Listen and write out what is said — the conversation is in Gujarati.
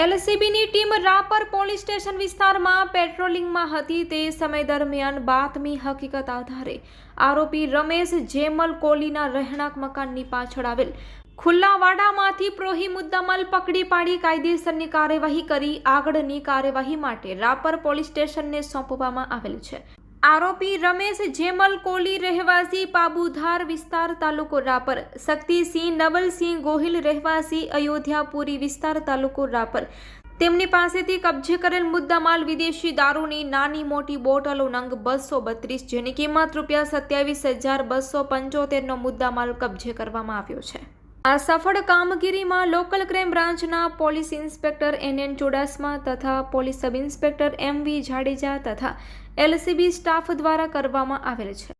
એલસીબીની ટીમ રાપર પોલીસ સ્ટેશન વિસ્તારમાં પેટ્રોલિંગમાં હતી તે સમય દરમિયાન બાતમી હકીકત આધારે આરોપી રમેશ જેમલ કોલીના રહેણાંક મકાનની પાછળ આવેલ. ખુલ્લા વાડામાંથી પ્રોહી મુદ્દામાલ પકડી પાડી કાયદેસરની કાર્યવાહી કરી આગળની કાર્યવાહી માટે રાપર પોલીસ સ્ટેશનને સોંપવામાં આવેલ છે. આરોપી રમેશ જેમલ કોલી રહેવાસી, પાબુધાર વિસ્તાર તાલુકો રાપર. શક્તિસિંહ, નવલસિંહ ગોહિલ રહેવાસી, અયોધ્યાપુરી વિસ્તાર તાલુકો રાપર. તેમની પાસેથી કબજે કરેલ મુદ્દામાલ વિદેશી દારૂની નાની મોટી બોટલો નંગ બસો બત્રીસ, જેની કિંમત રૂપિયા સત્યાવીસ હજાર બસો પંચોતેરનો મુદ્દામાલ કબજે કરવામાં આવ્યો છે. આ સફળ કામગીરીમાં લોકલ ક્રાઇમ બ્રાન્ચના police inspector N N Chudasama તથા police sub inspector M V Jadeja તથા એલસીબી સ્ટાફ દ્વારા કરવામાં આવેલ છે.